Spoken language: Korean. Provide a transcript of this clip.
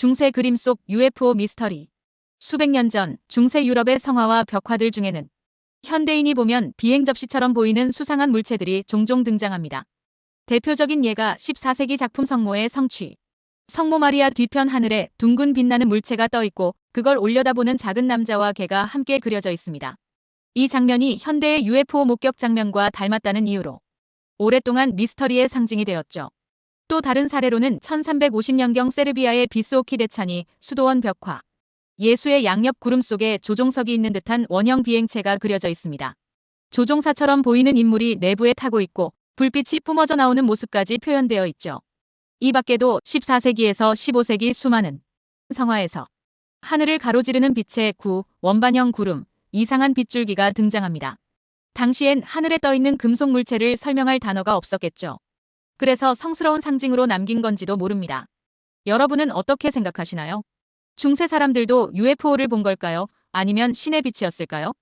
중세 그림 속 UFO 미스터리. 수백 년 전 중세 유럽의 성화와 벽화들 중에는 현대인이 보면 비행 접시처럼 보이는 수상한 물체들이 종종 등장합니다. 대표적인 예가 14세기 작품 성모의 성취. 성모 마리아 뒤편 하늘에 둥근 빛나는 물체가 떠 있고 그걸 올려다보는 작은 남자와 개가 함께 그려져 있습니다. 이 장면이 현대의 UFO 목격 장면과 닮았다는 이유로 오랫동안 미스터리의 상징이 되었죠. 또 다른 사례로는 1350년경 세르비아의 비스오키 대찬이 수도원 벽화. 예수의 양옆 구름 속에 조종석이 있는 듯한 원형 비행체가 그려져 있습니다. 조종사처럼 보이는 인물이 내부에 타고 있고 불빛이 뿜어져 나오는 모습까지 표현되어 있죠. 이 밖에도 14세기에서 15세기 수많은 성화에서 하늘을 가로지르는 빛의 구, 원반형 구름, 이상한 빗줄기가 등장합니다. 당시엔 하늘에 떠 있는 금속 물체를 설명할 단어가 없었겠죠. 그래서 성스러운 상징으로 남긴 건지도 모릅니다. 여러분은 어떻게 생각하시나요? 중세 사람들도 UFO를 본 걸까요? 아니면 신의 빛이었을까요?